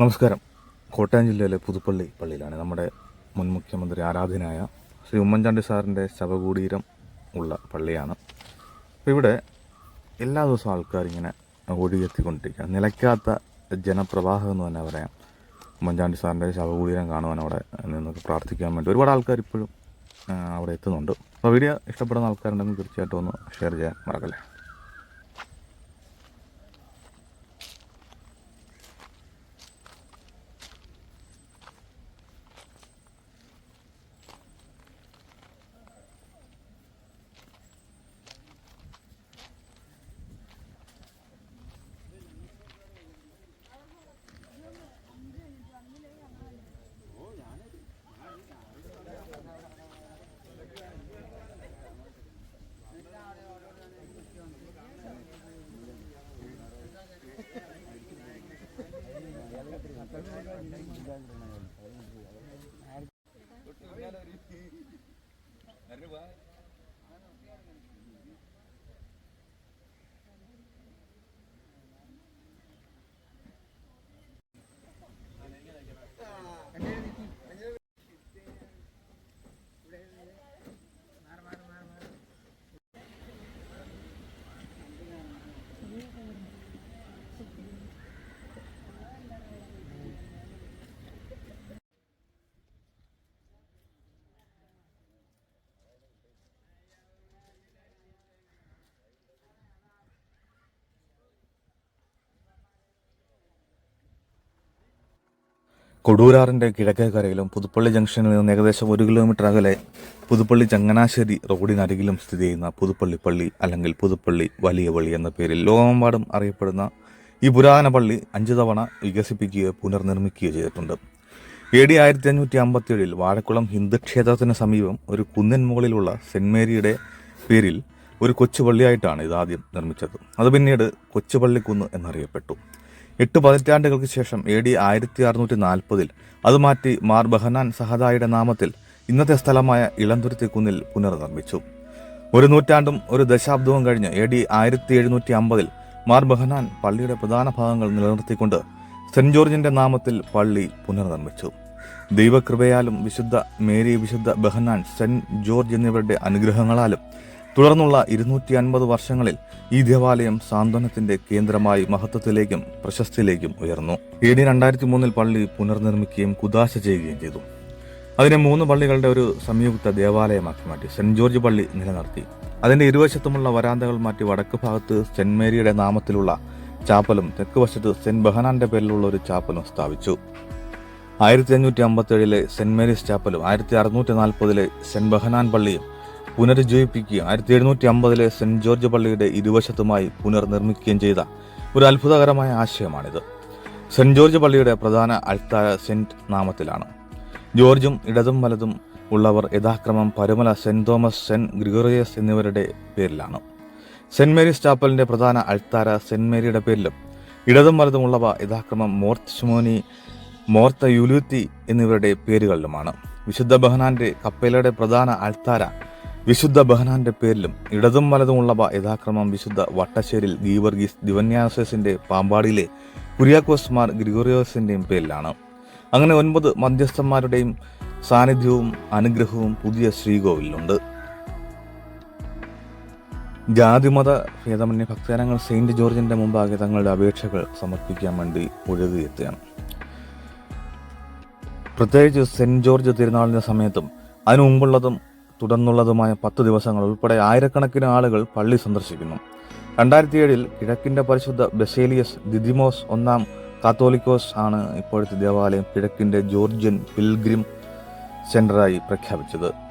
നമസ്കാരം. കോട്ടയം ജില്ലയിലെ പുതുപ്പള്ളി പള്ളിയിലാണ് നമ്മുടെ മുൻ മുഖ്യമന്ത്രി ആരാധനായ ശ്രീ ഉമ്മൻചാണ്ടി സാറിന്റെ ശവകുടീരം ഉള്ള പള്ളിയാണ്. അപ്പോൾ ഇവിടെ എല്ലാ ദിവസവും ആൾക്കാരിങ്ങനെ ഒഴുകിയെത്തിക്കൊണ്ടിരിക്കുക നിലയ്ക്കാത്ത ജനപ്രവാഹം എന്ന് തന്നെ പറയാം. ഉമ്മൻചാണ്ടി സാറിന്റെ ശവകുടീരം കാണുവാൻ അവിടെ നിന്നൊക്കെ പ്രാർത്ഥിക്കാൻ വേണ്ടി ഒരുപാട് ആൾക്കാർ ഇപ്പോഴും അവിടെ എത്തുന്നുണ്ട്. അപ്പോൾ വീഡിയോ ഇഷ്ടപ്പെടുന്ന ആൾക്കാരുണ്ടെങ്കിൽ തീർച്ചയായിട്ടും ഒന്ന് ഷെയർ ചെയ്യാൻ മറക്കല്ലേ? Nervoso. കൊടൂരാറിന്റെ കിഴക്കേക്കരയിലും പുതുപ്പള്ളി ജംഗ്ഷനിൽ നിന്ന് ഏകദേശം ഒരു കിലോമീറ്റർ അകലെ പുതുപ്പള്ളി ചങ്ങനാശ്ശേരി റോഡിനരികിലും സ്ഥിതി ചെയ്യുന്ന പുതുപ്പള്ളി പള്ളി അല്ലെങ്കിൽ പുതുപ്പള്ളി വലിയ പള്ളി എന്ന പേരിൽ ലോകമെമ്പാടും അറിയപ്പെടുന്ന ഈ പുരാതന പള്ളി അഞ്ചു തവണ വികസിപ്പിക്കുകയോ പുനർനിർമ്മിക്കുകയോ ചെയ്തിട്ടുണ്ട്. എ ഡി ആയിരത്തി അഞ്ഞൂറ്റി അമ്പത്തിയേഴിൽ വാഴക്കുളം ഹിന്ദുക്ഷേത്രത്തിന് സമീപം ഒരു കുന്നിൻ മുകളിലുള്ള സെന്റ് മേരിയുടെ പേരിൽ ഒരു കൊച്ചു പള്ളിയായിട്ടാണ് ഇത് ആദ്യം നിർമ്മിച്ചത്. അത് പിന്നീട് കൊച്ചുപള്ളിക്കുന്ന് എന്നറിയപ്പെട്ടു. എട്ട് പതിറ്റാണ്ടുകൾക്ക് ശേഷം എ ഡി ആയിരത്തി അറുന്നൂറ്റി നാൽപ്പതിൽ അത് മാറ്റി മാർ ബഹനാൻ സഹദായുടെ നാമത്തിൽ ഇന്നത്തെ സ്ഥലമായ ഇളന്തുരുത്തി കുന്നിൽ പുനർനിർമ്മിച്ചു. ഒരു നൂറ്റാണ്ടും ഒരു ദശാബ്ദവും കഴിഞ്ഞ് എ ഡി ആയിരത്തി എഴുന്നൂറ്റി അമ്പതിൽ മാർ ബഹനാൻ പള്ളിയുടെ പ്രധാന ഭാഗങ്ങൾ നിലനിർത്തിക്കൊണ്ട് സെന്റ് ജോർജിന്റെ നാമത്തിൽ പള്ളി പുനർനിർമ്മിച്ചു. ദൈവകൃപയാലും വിശുദ്ധ മേരി വിശുദ്ധ ബഹനാൻ സെന്റ് ജോർജ് എന്നിവരുടെ അനുഗ്രഹങ്ങളാലും തുടർന്നുള്ള ഇരുന്നൂറ്റി അൻപത് വർഷങ്ങളിൽ ഈ ദേവാലയം സാന്ത്വനത്തിന്റെ കേന്ദ്രമായി മഹത്വത്തിലേക്കും പ്രശസ്തിയിലേക്കും ഉയർന്നു. എ ഡി രണ്ടായിരത്തി മൂന്നിൽ പള്ളി പുനർനിർമ്മിക്കുകയും കുദാശ ചെയ്യുകയും ചെയ്തു. അതിനെ മൂന്ന് പള്ളികളുടെ ഒരു സംയുക്ത ദേവാലയമാക്കി മാറ്റി. സെന്റ് ജോർജ് പള്ളി നിലനിർത്തി. അതിന്റെ ഇരുവശത്തുമുള്ള വരാന്തകൾ മാറ്റി വടക്ക് ഭാഗത്ത് സെന്റ് മേരിയുടെ നാമത്തിലുള്ള ചാപ്പലും തെക്ക് വശത്ത് സെന്റ് ബഹനാന്റെ പേരിലുള്ള ഒരു ചാപ്പലും സ്ഥാപിച്ചു. ആയിരത്തി അഞ്ഞൂറ്റി അമ്പത്തി ഏഴിലെ സെന്റ് മേരീസ് ചാപ്പലും ആയിരത്തി അറുന്നൂറ്റി നാൽപ്പതിലെ സെന്റ് ബഹനാൻ പള്ളിയും പുനരുജ്ജീവിപ്പിക്കുകയും ആയിരത്തി എഴുന്നൂറ്റി അമ്പതിലെ സെന്റ് ജോർജ് പള്ളിയുടെ ഇരുവശത്തുമായി പുനർനിർമ്മിക്കുകയും ചെയ്ത ഒരു അത്ഭുതകരമായ ആശയമാണിത്. സെന്റ് ജോർജ് പള്ളിയുടെ പ്രധാന അൾത്താര സെന്റ് നാമത്തിലാണ്. ജോർജും ഇടതും വലതും ഉള്ളവർ യഥാക്രമം Parumala saint Thomas saint Gregorios എന്നിവരുടെ പേരിലാണ്. സെന്റ് മേരീസ് ചാപ്പലിന്റെ പ്രധാന അൾത്താര സെന്റ് മേരിയുടെ പേരിലും ഇടതും വലതും ഉള്ളവ യഥാക്രമം മോർത്ത് ഷുമോനി മോർത്ത യുലൂത്തി എന്നിവരുടെ പേരുകളിലുമാണ്. വിശുദ്ധ ബഹനാന്റെ കപ്പേലയുടെ പ്രധാന അൾത്താര വിശുദ്ധ ബഹനാന്റെ പേരിലും ഇടതും വലതുമുള്ളവ യഥാക്രമം വിശുദ്ധ വട്ടശ്ശേരിൽ ഗീവർഗീസ് ദിവന്യാസസിന്റെ പാമ്പാടിയിലെ കുര്യാക്കോസ് മാർ ഗ്രിഗോറിയോസിന്റെയും പേരിലാണ്. അങ്ങനെ ഒൻപത് മധ്യസ്ഥന്മാരുടെയും സാന്നിധ്യവും അനുഗ്രഹവും പുതിയ ശ്രീകോവിലുണ്ട് ജാതിമത ഭേദമന്യ ഭക്തജനങ്ങൾ സെയിന്റ് ജോർജിന്റെ മുമ്പാകെ തങ്ങളുടെ അപേക്ഷകൾ സമർപ്പിക്കാൻ വേണ്ടി ഒഴുകിയെത്തുകയാണ്. പ്രത്യേകിച്ച് സെന്റ് ജോർജ് തിരുനാളിന്റെ സമയത്തും അതിനു മുമ്പുള്ളതും തുടർന്നുള്ളതുമായ പത്ത് ദിവസങ്ങൾ ഉൾപ്പെടെ ആയിരക്കണക്കിന് ആളുകൾ പള്ളി സന്ദർശിക്കുന്നു. രണ്ടായിരത്തി ഏഴിൽ കിഴക്കിന്റെ പരിശുദ്ധ ബെസേലിയസ് ദിദിമോസ് ഒന്നാം കാത്തോലിക്കോസ് ആണ് ഇപ്പോഴത്തെ ദേവാലയം കിഴക്കിന്റെ ജോർജിയൻ പിൽഗ്രിം സെന്ററായി പ്രഖ്യാപിച്ചത്.